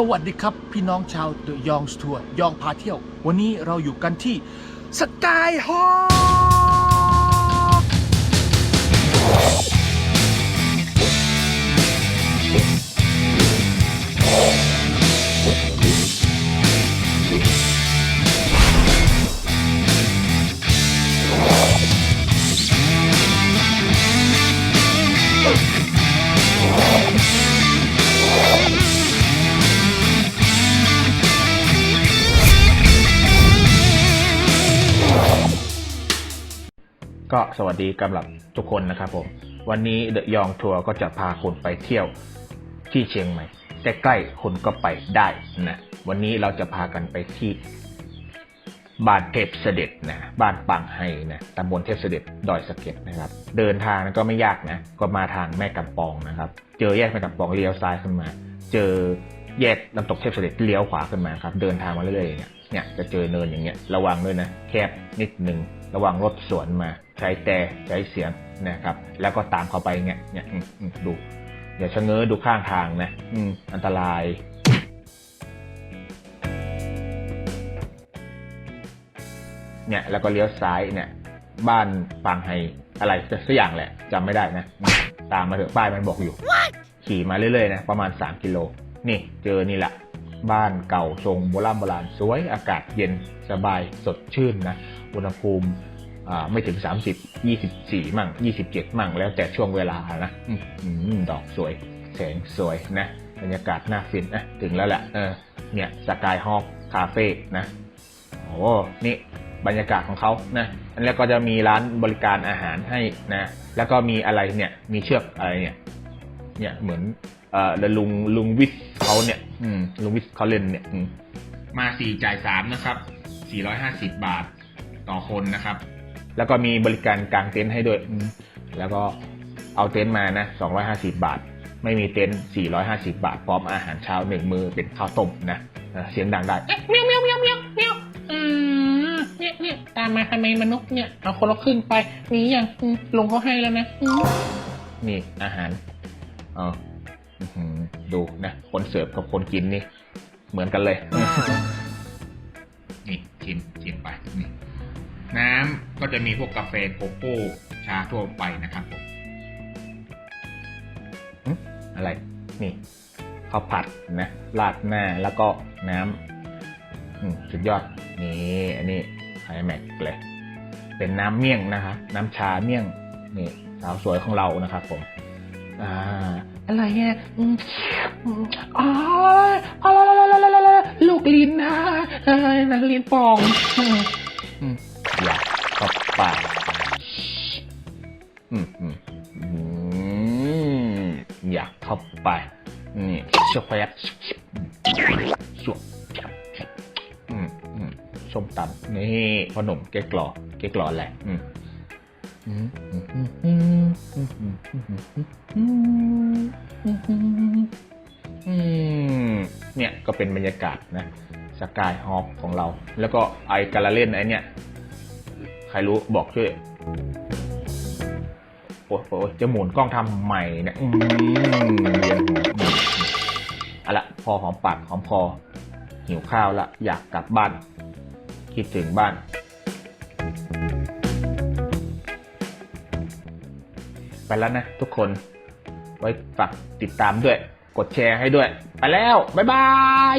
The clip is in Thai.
สวัสดีครับ พี่น้องชาวเดอะยองสทัวร์ยองพาเที่ยว วันนี้เราอยู่กันที่สกายฮอล ก็สวัสดีกำลับทุกคนนะครับผม วันนี้เดอะยองทัวร์ก็จะพาคนไปเที่ยวที่เชียงใหม่ใกล้ๆคนก็ไปได้นะ วันนี้เราจะพากันไปที่บ้านเทพเสด็จนะบ้านปังไฮนะตำบลเทพเสด็จดอยสะเก็ดนะครับ เดินทางก็ไม่ยากนะ ก็มาทางแม่กำปองนะครับ เจอแยกแม่กำปองเลี้ยวซ้ายขึ้นมา เจอ แยกน้ำตกเทพเสด็จเลี้ยวขวาขึ้นมาครับ เดินทางมาเรื่อยๆเนี่ยเนี่ยจะเจอเนินอย่างเงี้ยระวังด้วยนะแคบนิดนึงระวังรถสวนมาใช้แต่ใช้เสียงนะครับ แล้วก็ตามเขาไปเงี้ยเนี่ยอืมอืมดูอย่าชะเง้อดูข้างทางนะอืมอันตรายเนี่ยแล้วก็เลี้ยวซ้ายเนี่ยบ้านปางไฮอะไรสักอย่างแหละจำไม่ได้นะ ตามมาเถอะป้ายมันบอกอยู่ ขี่มาเรื่อยๆนะประมาณ 3 กิโล นี่เจอนี่แหละบ้านเก่าทรงโบราณโบราณสวยอากาศเย็นสบายสดชื่นนะอุณหภูมิไม่ถึง 30 24 มั่ง 27 มั่ง แล้วแต่ช่วงเวลานะออดอกสวย แสงสวยนะ บรรยากาศน่าฟินนะถึงแล้วแหละเออเนี่ยสกายฮอกคาเฟ่นะโอ้นี่บรรยากาศของเขานะแล้วก็จะมีร้านบริการอาหารให้นะ แล้วก็มีอะไรเนี่ย มีเชือกอะไรเนี่ย เนี่ยเหมือนเอ่อแล้วลุงลุงวิทย์เขาเนี่ยอืมลุงวิทย์เขาเล่นเนี่ยอืมมาสี่จ่ายสามนะครับสี่ร้อยห้าสิบบาทต่อคนนะครับ แล้วก็มีบริการกางเต็นท์ให้ด้วยอืมแล้วก็เอาเต็นท์มานะสองร้อยห้าสิบาท ไม่มีเต็นท์สี่ร้อยห้าสิบาท พร้อมอาหารเช้าหนึ่งมือเป็นข้าวต้มนะเออเสียงดังได้ เมียวเมียวเมียวเมียวเมียวอืมเนี่ยเนี่ยตามมาทำไมมนุษย์เนี่ย เอาคนละครึ่งไปมีอย่างอืมลงเขาให้แล้วนะอืม นี่อาหาร อ๋ออื้อหือดูนะคนเสิร์ฟกับคนกินนี่ เหมือนกันเลย นี่ชิมชิมไปนี่น้ำก็จะมีพวกกาแฟโกโก้ชาทั่วไปนะครับผมหึอะไร นี่ข้าวผัดนะราดหน้าแล้วก็น้ำอืมสุดยอด นี่อันนี้ไฮแม็กเลย เป็นน้ำเมี่ยงนะคะ น้ำชาเมี่ยง นี่ สาวสวยของเรานะครับผม อ่าอะไรเนี่ยอืมอืมอ๋ออ๋อลูกลิ้นนะเออนักลิ้นปองอืมอืมอยากเข้าไปอืมอืมอืมอยากเข้าไปนี่ช็อกโกแลตสวบอืมอืมส้มตำนี่ขนมเก๊กหล่อเก๊กหล่อแหละ เนี่ยก็เป็นบรรยากาศนะสกายฮอปของเรา แล้วก็ไอการะเล่นไอเนี่ย ใครรู้บอกช่วย โอ้โหจะหมุนกล้องทำใหม่เนี่ยอืมเรียนหัวอืมเอาละพอหอมปากหอมคอหิวข้าวละ อยากกลับบ้าน คิดถึงบ้าน ไปแล้วนะทุกคน ไว้ฝากติดตามด้วย กดแชร์ให้ด้วย ไปแล้ว บ๊ายบาย